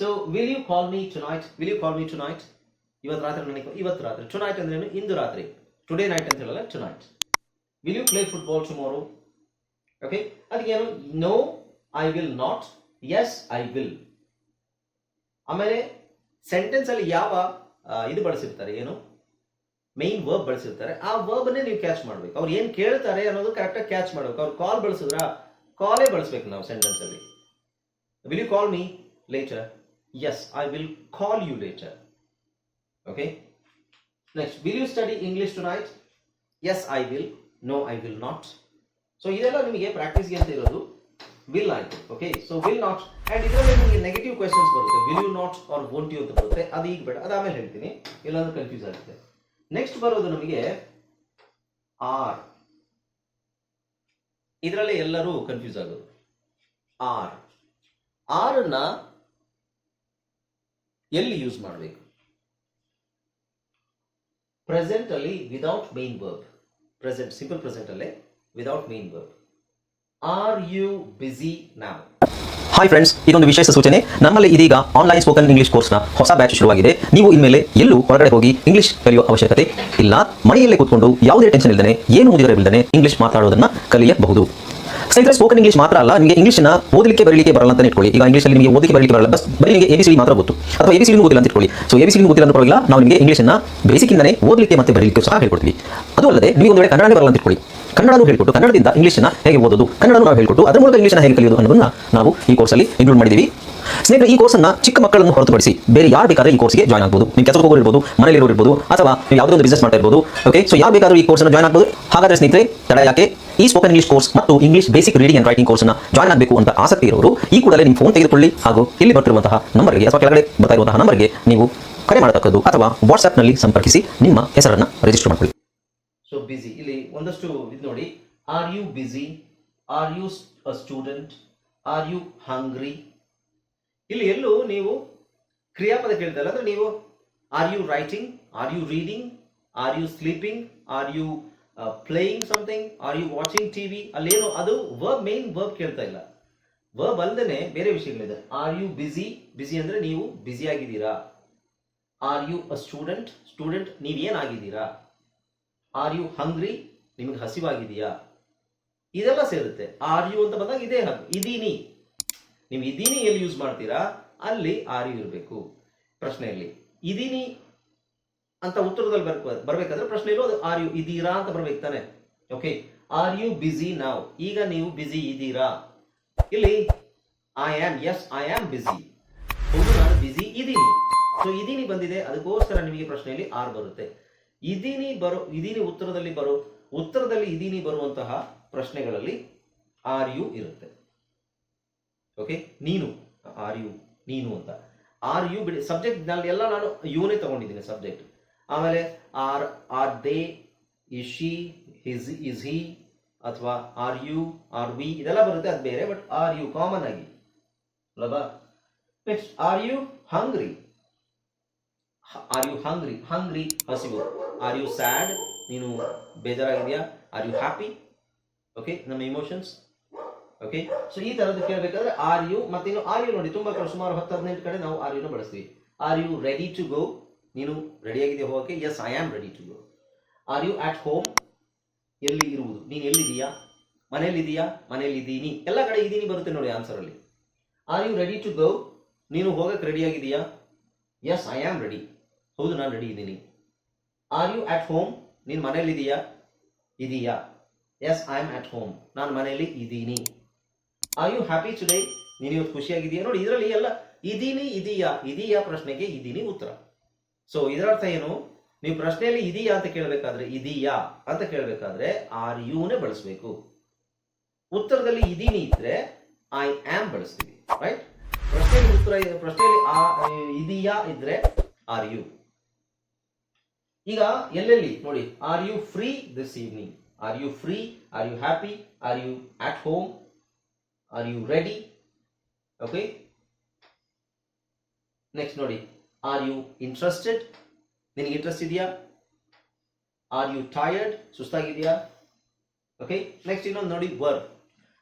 So will you call me tonight will you call me tonight ಇವತ್ತು ರಾತ್ರಿ ನನಗೆ ಇವತ್ತು ರಾತ್ರಿ. ಟು ನೈಟ್ ಅಂದ್ರೇನು ಇಂದು ರಾತ್ರಿ. ಟುಡೇ ನೈಟ್ ಅಂತ ಹೇಳಲ್ಲ tonight will you play football tomorrow okay ಅದಕ್ಕೇನು no I will not yes I will ಆಮೇಲೆ ಸೆಂಟೆನ್ಸ್ ಅಲ್ಲಿ ಯಾವ ಇದು ಬಳಸಿರ್ತಾರೆ? ಏನು? ಮೈನ್ ವರ್ಬ್ ಬಳಸಿರ್ತಾರೆ. ಆ ವರ್ಬ್ನೇ ನೀವು ಕ್ಯಾಚ್ ಮಾಡ್ಬೇಕು. ಅವ್ರು ಏನ್ ಕೇಳ್ತಾರೆ ಅನ್ನೋದು ಕರೆಕ್ಟಾಗಿ ಕ್ಯಾಚ್ ಮಾಡ್ಬೇಕು. ಅವ್ರು ಕಾಲ್ ಬಳಸಿದ್ರ? ಕಾಲೇ ಬಳಸ್ಬೇಕು ನಾವು ಸೆಂಟೆನ್ಸ್ ಅಲ್ಲಿ. Will you call me later I will call you later okay next will you study English tonight yes I will no I will not so ಇದೆಲ್ಲ ನಿಮಗೆ ಪ್ರಾಕ್ಟೀಸ್ಗೆ ಅಂತ ಇರೋದು ವಿಲ್ ಆಯ್ತು. Okay so will not and ಇದರಲ್ಲಿ ನಿಮಗೆ negative questions ಬರುತ್ತೆ. Will you not or won't you ಅಂತ ಬರುತ್ತೆ. ಅದು ಈಗ ಬೇಡ. ಅದು ಆಮೇಲೆ ಹೇಳ್ತೀನಿ. ಇಲ್ಲಾಂದ್ರೆ ಕನ್ಫ್ಯೂಸ್ ಆಗುತ್ತೆ. ನೆಕ್ಸ್ಟ್ ಬರೋದು ನಮಗೆ ಆರ್ ಇದರಲ್ಲೇ ಎಲ್ಲರೂ ಕನ್ಫ್ಯೂಸ್ ಆಗೋದು. ಆರ್ ಆರ್ ಅನ್ನ ಎಲ್ಲಿ ಯೂಸ್ ಮಾಡಬೇಕು? ಪ್ರೆಸೆಂಟ್ ಅಲ್ಲಿ without main verb present simple present ಅಲ್ಲೇ without main verb are you busy ನಾವ್ ಹಾಯ್ ಫ್ರೆಂಡ್ಸ್ ಇದೊಂದು ವಿಶೇಷ ಸೂಚನೆ. ನಮ್ಮಲ್ಲಿ ಇದೀಗ ಆನ್ಲೈನ್ ಸ್ಪೋಕನ್ ಇಂಗ್ಲಿಷ್ ಕೋರ್ಸ್ನ ಹೊಸ ಬ್ಯಾಚ್ ಶುರುವಾಗಿದೆ. ನೀವು ಇನ್ಮೇಲೆ ಎಲ್ಲೂ ಹೊರಗಡೆ ಹೋಗಿ ಇಂಗ್ಲಿಷ್ ಕಲಿಯುವ ಅವಶ್ಯಕತೆ ಇಲ್ಲ. ಮನೆಯಲ್ಲೇ ಕೂತ್ಕೊಂಡು ಯಾವುದೇ ಟೆನ್ಷನ್ ಇಲ್ಲದೆ ಏನು ಮುಗಿದಿರಬಿಲ್ಲದೆ ಇಂಗ್ಲಿಷ್ ಮಾತಾಡೋದನ್ನ ಕಲಿಯಬಹುದು. ಸ್ನೇಹಿತರೆ ಸ್ಪೋಕನ್ ಇಂಗ್ಲಿಷ್ ಮಾತ್ರ ಅಲ್ಲ, ನಿಮಗೆ ಇಂಗ್ಲಿಷ್ನ ಓದಲಿಕ್ಕೆ, ಬರಲಿಕ್ಕೆ ಬರಲ್ಲ ಅಂತ ಇಟ್ಕೊಳ್ಳಿ. ಈಗ ಇಂಗ್ಲಿಷಲ್ಲಿ ನಿಮಗೆ ಓದಲಿಕ್ಕೆ, ಬರಲಿಕ್ಕೆ ಬರಲ್ಲ. ಬಸ್ ಬರೀ ನಿಮಗೆ ಎ ಮಾತ್ರ ಗೊತ್ತು. ಅಥವಾ ಎ ಬಿ ಗೊತ್ತಿಲ್ಲ ಅಂತ ಇಟ್ಕೊಳ್ಳಿ. ಸೊ ಎ ಸಿ ಗೊತ್ತಿಲ್ಲ ಅಂತ ಪರವಾಗಿಲ್ಲ. ನಾವು ನಿಮಗೆ ಇಂಗ್ಲಿಷ್ನ ಬೇಸಿಕ್ಕಿಂದನೇ ಓದಲಿಕ್ಕೆ ಮತ್ತೆ ಬರಲಿಕ್ಕೆ ಸಹ ಹೇಳ್ಕೊಡ್ತೀವಿ. ಅದು ಅಲ್ಲದೆ ನಿಮಗೆ ಒಂದು ವೇಳೆ ಕನ್ನಡನೇ ಬರಲ್ಲ ಅಂತ ಇಟ್ಕೊಳ್ಳಿ. ಕನ್ನಡನೂ ಹೇಳ್ಕೊಟ್ಟು, ಕನ್ನಡದಿಂದ ಇಂಗ್ಲಿಷ್ನ ಹೇಗೆ ಓದೋದು, ಕನ್ನಡನೂ ನಾವು ಹೇಳ್ಕೊಟ್ಟು, ಅದರ ಮೂಲಕ ಇಂಗ್ಲಿಷ್ನ ಹೇಗೆ ಕಲಿಯೋದು ಅನ್ನೋದನ್ನ ನಾವು ಈ ಕೋರ್ಸಲ್ಲಿ ಇನ್ಕ್ಲೂಡ್ ಮಾಡಿದ್ದೀವಿ. ಸ್ನೇಹಿತರೆ, ಈ ಕೋರ್ಸನ್ನ ಚಿಕ್ಕ ಮಕ್ಕಳನ್ನು ಹೊರತುಪಡಿಸಿ ಬೇರೆ ಯಾರು ಬೇಕಾದ್ರೆ ಈ ಕೋರ್ಸ್ಗೆ ಜಾಯ್ನ್ ಆಗ್ಬೋದು. ನೀವು ಕೆಲಸಕ್ಕೆ ಹೋಗೋರು ಇರ್ಬೋದು ಮನೆಯಲ್ಲಿ ಇರ್ಬೋದು, ಅಥವಾ ನೀವು ಯಾವುದೋ ಒಂದು ಬಿಸ್ನೆಸ್ ಮಾಡ್ತಾ ಇರ್ಬೋದು ಓಕೆ ಸೊ ಯಾರು ಬೇಕಾದ್ರೂ ಈ ಕೋರ್ಸ್ನ ಜಾಯ್ನ್ ಆಗ್ಬೋದು. ಹಾಗಾದ್ರೆ ಸ್ನೇಹಿತರೆ, ತಡ ಯಾಕೆ? ಈ ಸ್ಪೋಕನ್ ಇಂಗ್ಲಿಷ್ ಕೋರ್ಸ್ ಮತ್ತು English basic reading and writing ಕೋರ್ಸ್ನ ಜಾಯ್ನ್ ಆಗಬೇಕು ಅಂತ ಆಸಕ್ತಿ ಇರೋರು, ಈ ಕೂಡಲೇ ನಿಮ್ಮ ಫೋನ್ ತೆಗೆದುಕೊಳ್ಳಿ. ಹಾಗೂ ಇಲ್ಲಿ ಬರ್ತಿರುವಂತಹ ನಂಬರ್ಗೆ ಅಥವಾ ಕೆಳಗಡೆ ಬರ್ತಾ ಇರುವಂತಹ ನಂಬರ್ಗೆ ನೀವು ಕರೆ ಮಾಡತಕ್ಕದ್ದು ಅಥವಾ ವಾಟ್ಸ್ಆ್ಯಪ್ನಲ್ಲಿ ಸಂಪರ್ಕಿಸಿ ನಿಮ್ಮ ಹೆಸರನ್ನು ರಿಜಿಸ್ಟರ್ ಮಾಡಿಕೊಳ್ಳಿ. ಸೊ ಬಿಸಿ ಇಲ್ಲಿ ಒಂದಷ್ಟು ಇದು ನೋಡಿ. Are you busy are you student are you hungry ಇಲ್ಲಿ ಎಲ್ಲೂ ನೀವು ಕ್ರಿಯಾಪದ ಕೇಳ್ತಾ ಇಲ್ಲ ಅಂದ್ರೆ ನೀವು are you writing are you reading are you sleeping are you playing something are you watching TV ಅಲ್ಲೇನು, ಅದು ವರ್ಬ್ ಮೇನ್ ವರ್ಬ್ ಕೇಳ್ತಾ ಇಲ್ಲ. ವರ್ಬ್ ಅಲ್ಲದೆ ಬೇರೆ ವಿಷಯಗಳಿದೆ. ಆರ್ ಯು ಬಿಸಿ ಬಿಸಿ ಅಂದ್ರೆ ನೀವು ಬ್ಯುಸಿ ಆಗಿದ್ದೀರಾ? Are you a student student ನೀವೇನಾಗಿದ್ದೀರಾ? Are you hungry ನಿಮಗೆ ಹಸಿವಾಗಿದೆಯಾ? ಇದೆಲ್ಲ ಸೇರುತ್ತೆ. ಆರ್ ಯು ಅಂತ ಬಂದಾಗ ಇದೇ ಹಕ್ಕು ಇದೀನಿ. ನೀವು ಇದೀನಿ ಎಲ್ಲಿ ಯೂಸ್ ಮಾಡ್ತೀರಾ, ಅಲ್ಲಿ ಆರ್ ಯು ಇರಬೇಕು. ಪ್ರಶ್ನೆಯಲ್ಲಿ ಇದೀನಿ ಅಂತ ಉತ್ತರದಲ್ಲಿ ಬರ್, ಬರ್ಬೇಕಾದ್ರೆ ಪ್ರಶ್ನೆ ಇರೋದು ಆರ್ ಯು ಇದೀರಾ ಅಂತ ಬರ್ಬೇಕು ತಾನೆ. ಓಕೆ ಆರ್ ಯು ಬಿಸಿ ನಾವ್ ಈಗ ನೀವು ಬಿಸಿ ಇದ್ದೀರಾ. ಇಲ್ಲಿ I am yes I am busy ಹೌದು, ನಾನು ಬಿಸಿ ಇದೀನಿ ಸೊ ಇದೀನಿ ಬಂದಿದೆ, ಅದಕ್ಕೋಸ್ಕರ ನಿಮಗೆ ಪ್ರಶ್ನೆಯಲ್ಲಿ ಆರ್ ಬರುತ್ತೆ. ಇದೀನಿ ಬರೋ, ಇದೀನಿ ಉತ್ತರದಲ್ಲಿ ಬರೋ, ಉತ್ತರದಲ್ಲಿ ಇದೀನಿ ಬರುವಂತಹ ಪ್ರಶ್ನೆಗಳಲ್ಲಿ ಆರ್ ಯು ಇರುತ್ತೆ. ಓಕೆ ನೀನು ಆರ್ ಯು ನೀನು ಅಂತ. ಆರ್ ಯು ಬಿಡಿ ಸಬ್ಜೆಕ್ಟ್ನಲ್ಲಿ ಎಲ್ಲ ನಾನು ಯುನೇ ತಗೊಂಡಿದ್ದೀನಿ ಸಬ್ಜೆಕ್ಟ್ ಆಮೇಲೆ are are they is she is he ಅಥವಾ ಆರ್ ಯು ಆರ್ ವಿ ಇದೆಲ್ಲ ಬರುತ್ತೆ, ಅದು ಬೇರೆ ಬಟ್ ಆರ್ ಯು ಕಾಮನ್ ಆಗಿ. ಅಲ್ಲವಾ? Next are you hungry are you hungry hungry ಹಸಿವು. ಆರ್ ಯು ಸ್ಯಾಡ್ ನೀನು ಬೇಜಾರಾಗಿದೆಯಾ? ಆರ್ ಯು ಹ್ಯಾಪಿ ಓಕೆ ನಮ್ಮ ಇಮೋಷನ್ಸ್ ಓಕೆ ಸೊ ಈ ತರದ್ದು ಕೇಳಬೇಕಾದ್ರೆ ಆರ್ ಯು ಮತ್ತೆ ಇನ್ನು ಆರ್ ಯು ನೋಡಿ, ತುಂಬಾ ಕಡೆ ಸುಮಾರು ಹತ್ತು, ಹದಿನೆಂಟು ಕಡೆ ನಾವು ಆರ್ ಯುನ ಬಳಸ್ತೀವಿ. Are you ready to go ನೀನು ರೆಡಿ ಆಗಿದೆ ಹೋಗಕ್ಕೆ? Yes I am ready to go are you at home ಎಲ್ಲಿ ಇರುವುದು? ನೀನು ಎಲ್ಲಿದೀಯಾ ಮನೆಯಲ್ಲಿದೀಯಾ ಮನೆಯಲ್ಲಿದ್ದೀನಿ. ಎಲ್ಲ ಕಡೆ ಇದ್ದೀನಿ ಬರುತ್ತೆ ನೋಡಿ ಆನ್ಸರ್ ಅಲ್ಲಿ. Are you ready to go ನೀನು ಹೋಗಕ್ಕೆ ರೆಡಿ ಆಗಿದೆಯಾ ಎಸ್ ಐ ಆಮ್ ರೆಡಿ ಹೌದು, ನಾನು ರೆಡಿ ಇದ್ದೀನಿ. ಆರ್ ಯು ಅಟ್ ಹೋಮ್ ನೀನು ಮನೆಯಲ್ಲಿದೀಯಾ ಇದೀಯಾ? Yes I am at home ನಾನು ಮನೆಯಲ್ಲಿ ಇದ್ದೀನಿ ಆರ್ ಯು ಹ್ಯಾಪಿ ಟುಡೇ ನೀನು ಇವತ್ತು ಖುಷಿಯಾಗಿದೆಯಾ ನೋಡಿ, ಇದರಲ್ಲಿ ಎಲ್ಲ ಇದೀನಿ, ಇದೀಯಾ ಇದೀಯಾ ಪ್ರಶ್ನೆಗೆ ಇದೀನಿ ಉತ್ತರ. ಸೊ ಇದರರ್ಥ ಏನು? ನೀವು ಪ್ರಶ್ನೆಯಲ್ಲಿ ಇದೀಯಾ ಅಂತ ಕೇಳಬೇಕಾದ್ರೆ ಇದೀಯಾ ಅಂತ ಕೇಳಬೇಕಾದ್ರೆ ಆರ್ ಯುನೇ ಬಳಸಬೇಕು. ಉತ್ತರದಲ್ಲಿ ಇದೀನಿ ಇದ್ರೆ ಐ ಆಮ್ ಬಳಸ್ತೀವಿ ರೈಟ್ ಪ್ರಶ್ನೆಯಲ್ಲಿ ಉತ್ತರ, ಪ್ರಶ್ನೆಯಲ್ಲಿ ಆ, ಇದೀಯಾ ಇದ್ರೆ ಆರ್ ಯು ಈಗ ಎಲ್ಲೆಲ್ಲಿ? ನೋಡಿ are you free this evening are you free are you happy are you at home are you ready okay next ನೋಡಿ ಆರ್ ಯು ಇಂಟ್ರೆಸ್ಟೆಡ್ ನಿನಗೆ ಇಂಟ್ರೆಸ್ಟ್ ಇದೆಯಾ ಆರ್ ಯು ಟಯರ್ಡ್ ಸುಸ್ತಾಗಿದೆಯಾ ಓಕೆ ನೆಕ್ಸ್ಟ್ ಇನ್ನೊಂದು ನೋಡಿ work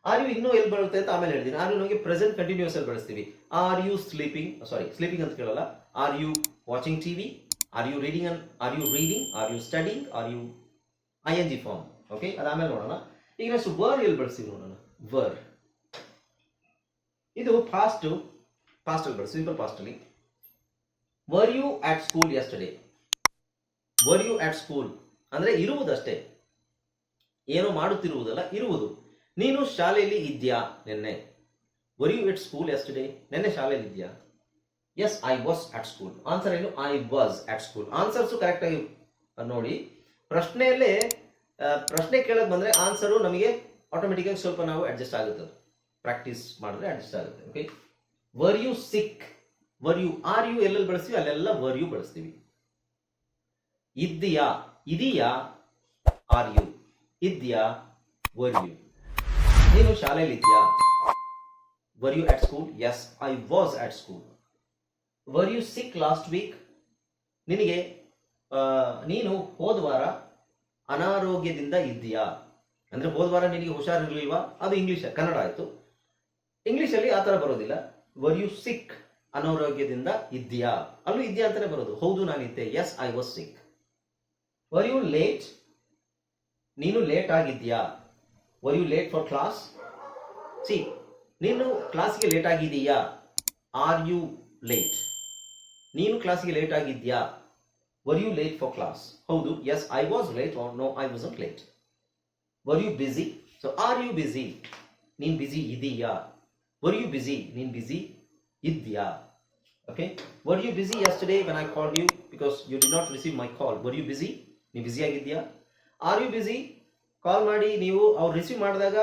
are you ಇನ್ನೂ ಎಲ್ಲಿ ಬರುತ್ತೆ ಅಂತ ಆಮೇಲೆ ಹೇಳ್ತೀನಿ ಆರ್ ಯು ನಮಗೆ ಪ್ರೆಸೆಂಟ್ ಕಂಟಿನ್ಯೂಸ್ ಅಲ್ಲಿ ಬಳಸ್ತೀವಿ are you sleeping sorry sleeping ಅಂತ ಕೇಳಲ್ಲ are you watching TV are you reading an are you reading are you studying are you I N G form okay ಅದಾದ್ಮೇಲೆ ನೋಡೋಣ ಈಗ ನೆಕ್ಸ್ಟ್ ವರ್ ಎಲ್ಲಿ ಬಳಸ್ತೀವಿ ನೋಡೋಣ ವರ್ ಇದು ಫಾಸ್ಟ್ ಫಾಸ್ಟ್ ಬಳಸಿ ಸಿಂಪಲ್ ಫಾಸ್ಟ್ ಅಲ್ಲಿ were you at school yesterday were you at school ಅಂದ್ರೆ ಇರುವುದಷ್ಟೇ. ಏನು ಮಾಡುತ್ತಿರುವುದಲ್ಲ, ಇರುವುದು. ನೀನು ಶಾಲೆಯಲ್ಲಿ ಇದ್ಯಾ ನಿನ್ನೆ. Were you at school yesterday ನಿನ್ನೆ ಶಾಲೆಯಲ್ಲಿ ಇದ್ಯಾ yes I was at school answer ಏನು? I was at school answers ಕರೆಕ್ಟಾಗಿ ನೋಡಿ. ಪ್ರಶ್ನೆಯಲ್ಲೇ ಪ್ರಶ್ನೆ ಕೇಳಕ್ ಬಂದ್ರೆ ಆನ್ಸರು ನಮಗೆ ಆಟೋಮೆಟಿಕ್ ಆಗಿ ಸ್ವಲ್ಪ ನಾವು ಅಡ್ಜಸ್ಟ್ ಆಗುತ್ತೆ. ಪ್ರಾಕ್ಟೀಸ್ ಮಾಡಿದ್ರೆ ಅಡ್ಜಸ್ಟ್ ಆಗುತ್ತೆ okay were you sick were you are you ಎಲ್ಲೆಲ್ಲಿ ಬಳಸ್ತೀವಿ? ಅಲ್ಲೆಲ್ಲ ವರ್ ಯು ಬಳಸ್ತೀವಿ. ಇದ್ದೀಯಾ? ಇದೀಯಾ? ಆರ್ ಯು ಇದ್ಯಾ ವರ್ ಯು ನೀನು ಶಾಲೆಯಲ್ಲಿ ಇದೆಯಾ were you at school yes I was at school were you sick last week ನಿನಗೆ ನೀನು ಹೋದ ವಾರ ಅನಾರೋಗ್ಯದಿಂದ ಇದ್ದೀಯಾ? ಅಂದ್ರೆ ಹೋದ ವಾರ ನಿನಗೆ ಹುಷಾರಿರ್ಲಿಲ್ವಾ? ಅದು ಇಂಗ್ಲಿಷ್ ಕನ್ನಡ ಆಯ್ತು. ಇಂಗ್ಲಿಷಲ್ಲಿ ಆ ಥರ ಬರೋದಿಲ್ಲ. ವರ್ ಯು ಸಿಕ್ ಅನಾರೋಗ್ಯದಿಂದ ಇದ್ದೀಯಾ? ಅಲ್ಲೂ ಇದ್ಯಾ ಅಂತಾನೆ ಬರೋದು. ಹೌದು ನಾನಿದ್ದೆ yes I was sick were you late ನೀನು ಲೇಟ್ ಆಗಿದ್ಯಾ were you late for class C ನೀನು ಕ್ಲಾಸ್ಗೆ ಲೇಟ್ ಆಗಿದೀಯಾ ಆರ್ ಯು ಲೇಟ್ ನೀನು ಕ್ಲಾಸ್ಗೆ ಲೇಟ್ ಆಗಿದ್ಯಾ were you late for class ಹೌದು yes I was late no I was late were you busy so are you busy ನೀನು busy ಇದೀಯಾ? Were you busy ನೀನ್ ಬಿಸಿ ಇದ್ಯಾ okay were you busy yesterday when I call you because you did not receive my call were you busy ನೀವು busy ಆಗಿದ್ಯಾ R you ಬಿಸಿ ಕಾಲ್ ಮಾಡಿ ನೀವು ಅವ್ರು receive ಮಾಡಿದಾಗ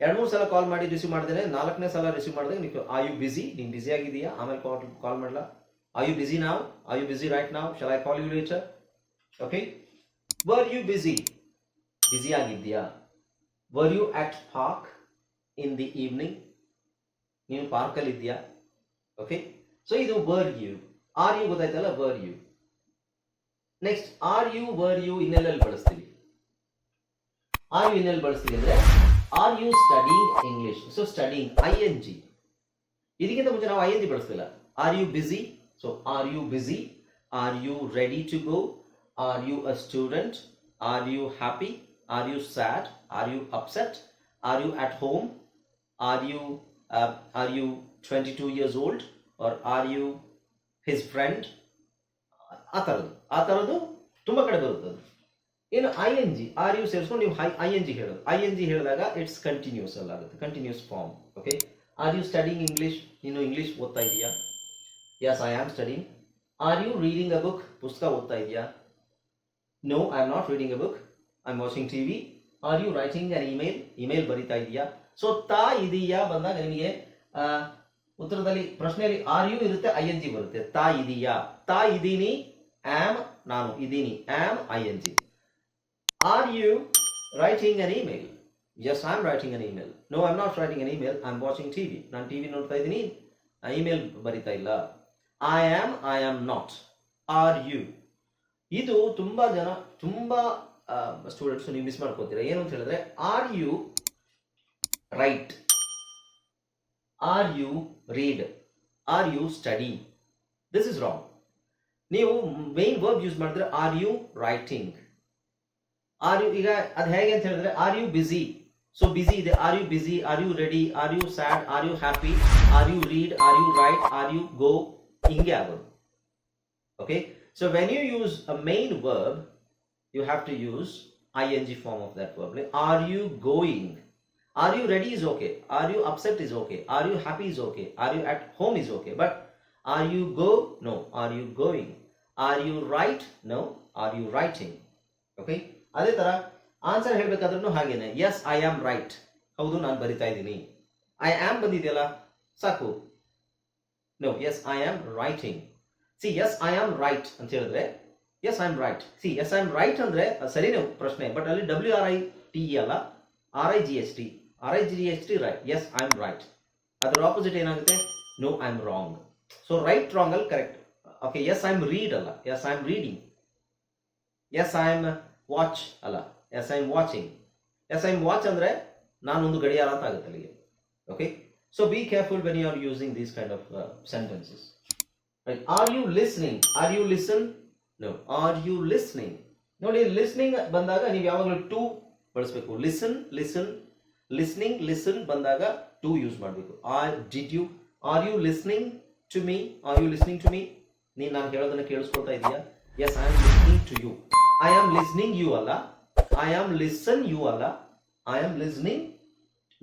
ಎರಡು ಮೂರು ಸಲ ಕಾಲ್ ಮಾಡಿ ರಿಸೀವ್ ಮಾಡಿದ್ರೆ ನಾಲ್ಕನೇ ಸಲ ರಿಸೀವ್ ಮಾಡಿದಾಗ ನೀವು ಆ ಯು ಬಿಸಿ ನೀನು ಬಿಸಿ ಆಗಿದೆಯಾ ಆಮೇಲೆ ಕಾಲ್ ಕಾಲ್ ಮಾಡಲ್ಲ ಆ ಯು ಬಿಸಿ ನಾವು ಆ ಯು ಬಿಸಿ ರೈಟ್ ನಾವು shall I call you later okay were you busy busy ಆಗಿದ್ಯಾ were you at park in the evening ನೀನು ಪಾರ್ಕಲ್ಲಿ ಇದೆಯಾ ಓಕೆ ಸೊ ಇದು ವರ್ ಯು ಆರ್ ಯು ಗೊತ್ತಾಯ್ತಲ್ಲ were you next are you were you ಇನ್ನೆಲ್ಲೆಲ್ಲಿ ಬಳಸ್ತೀವಿ are you ಇನ್ನೆಲ್ಲಿ ಬಳಸ್ತೀವಿ ಅಂದ್ರೆ are you studying English so studying I N G ಇದಕ್ಕಿಂತ ಮುಂಚೆ ನಾವು I N G ಬಳಸ್ತಿಲ್ಲ are you busy so are you busy are you ready to go are you a student are you happy are you sad are you upset are you at home are you are you twenty two years old are are you his friend ಆ ಥರದ್ದು ಆ ಥರದ್ದು ತುಂಬ ಕಡೆ ಬರುತ್ತೆ ಅದು. ಇನ್ನು I N G are you ಸೇರಿಸ್ಕೊಂಡು ನೀವು ಹೈ ಐ ಎನ್ ಜಿ ಹೇಳೋದು. ಐ ಎನ್ ಜಿ ಹೇಳಿದಾಗ ಇಟ್ಸ್ ಕಂಟಿನ್ಯೂಸ್ ಅಲ್ಲ ಆಗುತ್ತೆ continuous form okay are you studying English ನೀನು ಇಂಗ್ಲಿಷ್ ಓದ್ತಾ ಇದೆಯಾ? Yes I am studying are you reading a book ಪುಸ್ತಕ ಓದ್ತಾ ಇದೆಯಾ? No I am not reading a book I am watching TV are you writing an email email ಬರಿತಾ ಇದೆಯಾ? So ತಾ ಇದೀಯಾ ಬಂದಾಗ ನಿಮಗೆ ಉತ್ತರದಲ್ಲಿ ಪ್ರಶ್ನೆಯಲ್ಲಿ ಆರ್ ಯು ಇರುತ್ತೆ ಐ ಎನ್ ಜಿ ಬರುತ್ತೆ. ತಾ ಇದೀಯಾ. ತಾ ಇದೀನಿ ಆಮ್ ನಾನು ಇದೀನಿ am I N G are you writing an email yes I am writing an email no I not writing an email I am watching TV ನಾನು TV ನೋಡ್ತಾ ಇದ್ದೀನಿ. ಇಮೇಲ್ ಬರಿತಾ ಇಲ್ಲ. I am I am not are you ಇದು ತುಂಬಾ ಜನ, ತುಂಬಾ students ನೀವು ಮಿಸ್ ಮಾಡ್ಕೋತೀರಾ. ಏನು ಅಂತ ಹೇಳಿದ್ರೆ are you write are you read are you study this is wrong ನೀವು ಮೇನ್ ವರ್ಬ್ ಯೂಸ್ ಮಾಡಿದ್ರೆ are you writing are you ಈಗ ಅದು ಹೇಗೆ ಅಂತ ಹೇಳಿದ್ರೆ are you busy so busy ಇದೆ are you busy are you ready are you sad are you happy are you read are you write are you go ಹಿಂಗೆ ಆಗೋದು okay so when you use a main verb you have to use ing form of that verb. Like, are you going? Are you ready is okay. Are you upset is okay. Are you happy is okay. Are you at home is okay. But are you go? No. Are you going? Are you write no are you writing okay ಅದೇ ತರ answer ಹೇಳಬೇಕಾದ್ರೂ ಹಾಗೇನೆ S I am right ಹೌದು, ನಾನು ಬರಿತಾ ಇದ್ದೀನಿ I am ಬಂದಿದೆಯಲ್ಲ ಸಾಕು no yes I am writing see yes I am write ಅಂತ ಹೇಳಿದ್ರೆ yes I am write see yes I am write ಅಂದ್ರೆ, ಅದು ಸರಿನೇ ಪ್ರಶ್ನೆ ಬಟ್ ಅಲ್ಲಿ W R I T E ಅಲ್ಲ R I G S T R I G S T right yes I am right ಅದರ opposite ಏನಾಗುತ್ತೆ? No I am wrong so right wrong ಅಲ್ಲಿ correct okay yes I am read ಅಲ್ಲ. Yes I am reading yes I am watch ಅಲ್ಲ. Yes I am watching yes I am watch ಅಂದ್ರೆ ನಾನೊಂದು ಗಡಿಯಾರ ಅಂತ ಆಗುತ್ತೆ ಅಲ್ಲಿಗೆ. Okay so be careful when you are using these kind of sentences are you listening are you listen no are you listening ನೋಡಿ listening ಬಂದಾಗ ನೀವು ಯಾವಾಗಲೂ ಟು ಬಳಸಬೇಕು. ಲಿಸನ್ ಲಿಸನ್ ಲಿಸ್ನಿಂಗ್ ಲಿಸನ್ ಬಂದಾಗ ಟು ಯೂಸ್ ಮಾಡಬೇಕು. Are did you are you listening to me are you listening to me ನೀನು ನಾನು ಹೇಳೋದನ್ನ ಕೇಳಿಸ್ಕೊಳ್ತಾ ಇದೆಯಾ? Yes I am listening to you I am listening you ಅಲ್ಲ. ಐ ಆಮ್ ಲಿಸನ್ ಯು ಅಲ್ಲ. I am listening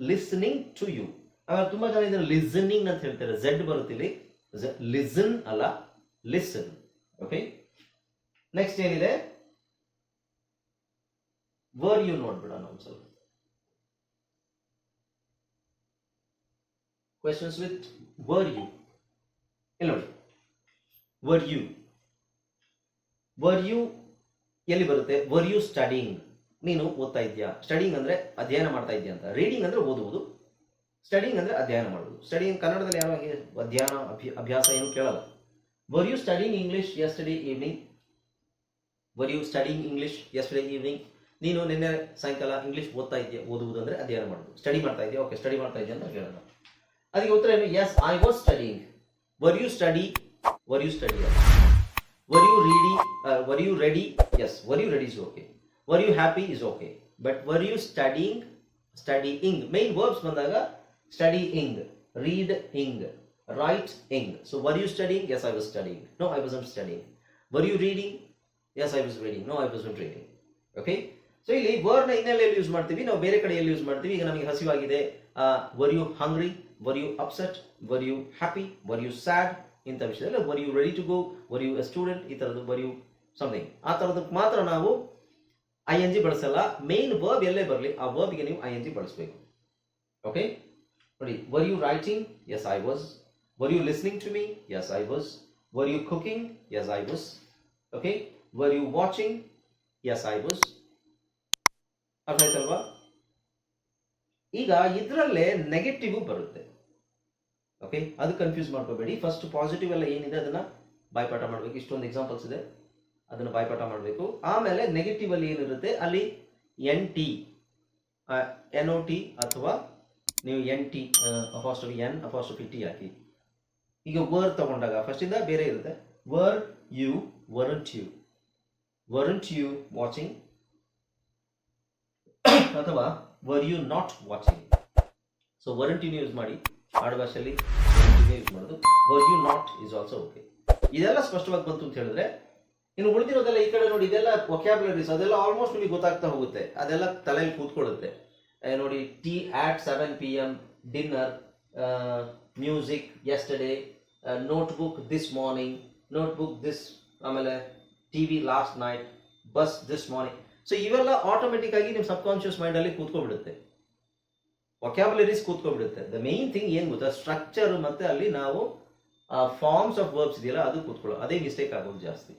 listening to you ಆಮೇಲೆ ತುಂಬಾ ಜನ ಇದನ್ನು ಲಿಸನಿಂಗ್ ಅಂತ ಹೇಳ್ತಾರೆ. ಝೆಡ್ ಬರುತ್ತೆ ಇಲ್ಲಿ. ಲಿಸನ್ ಅಲ್ಲ ಲಿಸನ್ ಓಕೆ ನೆಕ್ಸ್ಟ್ ಏನಿದೆ? ವರ್ ಯು ನೋಡ್ಬಿಡೋಣ ಒಂದ್ಸಲ. ಕ್ವೆಶನ್ಸ್ ವಿತ್ ವರ್ ಯು ಇಲ್ಲಿ ವರ್ ಯು ವರ್ ಯು ಎಲ್ಲಿ ಬರುತ್ತೆ? ವರ್ ಯು ಸ್ಟಡಿಂಗ್ ನೀನು ಓದ್ತಾ ಇದೆಯಾ? ಸ್ಟಡಿಂಗ್ ಅಂದ್ರೆ ಅಧ್ಯಯನ ಮಾಡ್ತಾ ಇದೆಯಾ ಅಂತ. ರೀಡಿಂಗ್ ಅಂದ್ರೆ ಓದುವುದು. ಸ್ಟಡಿಂಗ್ ಅಂದ್ರೆ ಅಧ್ಯಯನ ಮಾಡುವುದು. ಸ್ಟಡಿಂಗ್ ಕನ್ನಡದಲ್ಲಿ ಯಾರು ಅಧ್ಯಯನ, ಅಭ್ಯ- ಅಭ್ಯಾಸ ಏನು ಕೇಳಲ್ಲ. Were you studying English yesterday evening were you studying English yesterday evening ನೀನು ನಿನ್ನೆ ಸಾಯಂಕಾಲ ಇಂಗ್ಲಿಷ್ ಓದ್ತಾ ಇದೆಯಾ? ಓದುವುದು ಅಂದ್ರೆ ಅಧ್ಯಯನ ಮಾಡುವುದು. ಸ್ಟಡಿ ಮಾಡ್ತಾ ಇದೆಯಾ? ಓಕೆ ಸ್ಟಡಿ ಮಾಡ್ತಾ ಇದೆಯಾ ಅಂತ ಕೇಳೋಣ ಅದಕ್ಕೆ ಉತ್ತರ ಏನು? Yes I was studying were you study were you study were you ready were you ready yes were you ready is okay were you happy is okay but were you studying study ing main verbs ಬಂದಾಗ study ing read ing write ing so were you studying yes I was studying no I was studying were you reading yes I was reading no I was reading okay so ಇಲ್ಲಿ ವರ್ನ ಇನ್ನೆಲ್ಲ use ಮಾಡ್ತೀವಿ. ನಾವು ಬೇರೆ ಕಡೆಯಲ್ಲಿ use ಮಾಡ್ತೀವಿ. ಈಗ ನಮಗೆ ಹಸಿವಾಗಿದೆ. Were you hungry were you upset were you happy were you sad ಇಂಥ ವಿಷಯದಲ್ಲಿ were you ready to go were you a student ಈ ಥರದ್ದು ವರ್ ಯು ಸಮಥಿಂಗ್ ಆ ಥರದಕ್ಕೆ ಮಾತ್ರ ನಾವು ಐ ಎನ್ ಜಿ ಬಳಸಲ್ಲ. ಮೇನ್ ವರ್ಬ್ ಎಲ್ಲೇ ಬರಲಿ, ಆ ವರ್ಬ್ಗೆ ನೀವು ಐ ಎನ್ ಜಿ ಬಳಸಬೇಕು. ಓಕೆ ನೋಡಿ were you writing yes I was were you listening to me yes I was were you cooking yes I was okay were you watching yes I was ಅರ್ಥ ಆಯ್ತಲ್ವಾ? ಈಗ ಇದರಲ್ಲೇ negative ಬರುತ್ತೆ. Okay ಅದು confuse ಮಾಡ್ಕೋಬೇಡಿ. First positive ಎಲ್ಲ ಏನಿದೆ, ಅದನ್ನ ಬಾಯ್ಪಾಠ ಮಾಡಬೇಕು. ಇಷ್ಟೊಂದು ಎಕ್ಸಾಂಪಲ್ಸ್ ಇದೆ. ಅದನ್ನು ಬಾಯ್ಪಾಠ ಮಾಡಬೇಕು. ಆಮೇಲೆ ನೆಗೆಟಿವ್ ಅಲ್ಲಿ ಏನಿರುತ್ತೆ? ಅಲ್ಲಿ N T N O T ಅಥವಾ ನೀವು N T apostrophe N apostrophe T ಹಾಕಿ. ಈಗ ವರ್ ತಗೊಂಡಾಗ ಫಸ್ಟ್ ಇಂದ ಬೇರೆ ಇರುತ್ತೆ. Were you weren't you weren't you watching ಅಥವಾ were you not watching so ವರಂಟಿನ use ಮಾಡಿ ಆಡುಭಾಷೆಯಲ್ಲಿ ಯೂಸ್ ಮಾಡೋದು. Were you not is also okay ಇದೆಲ್ಲ ಸ್ಪಷ್ಟವಾಗಿ ಬಂತು ಅಂತ ಹೇಳಿದ್ರೆ, ಇನ್ನು ಉಳಿದಿರೋದೆಲ್ಲ ಈ ಕಡೆ ನೋಡಿ, ಇದೆಲ್ಲ ವೊಕ್ಯಾಬ್ಯುಲರೀಸ್ ಅದೆಲ್ಲ ಆಲ್ಮೋಸ್ಟ್ ನಿಮಗೆ ಗೊತ್ತಾಗ್ತಾ ಹೋಗುತ್ತೆ. ಅದೆಲ್ಲ ತಲೆಯಲ್ಲಿ ಕೂತ್ಕೊಳ್ಳುತ್ತೆ. ನೋಡಿ T at seven P M dinner music yesterday notebook this morning notebook this ಆಮೇಲೆ T V last night bus this morning so ಇವೆಲ್ಲ ಆಟೋಮೆಟಿಕ್ ಆಗಿ ನಿಮ್ಮ ಸಬ್ ಕಾನ್ಶಿಯಸ್ ಮೈಂಡಲ್ಲಿ ಕೂತ್ಕೊಬಿಡುತ್ತೆ. ವೊಕ್ಯಾಬುಲರೀಸ್ ಕೂತ್ಕೊಬಿಡುತ್ತೆ. ದ ಮೇನ್ ಥಿಂಗ್ ಏನು ಗೊತ್ತಾ? ಸ್ಟ್ರಕ್ಚರ್ ಮತ್ತೆ ಅಲ್ಲಿ ನಾವು ಫಾರ್ಮ್ಸ್ ಆಫ್ ವರ್ಬ್ಸ್ ಇದೆಯಲ್ಲ, ಅದು ಕೂತ್ಕೊಳ್ಳೋ. ಅದೇ ಮಿಸ್ಟೇಕ್ ಆಗೋದು ಜಾಸ್ತಿ.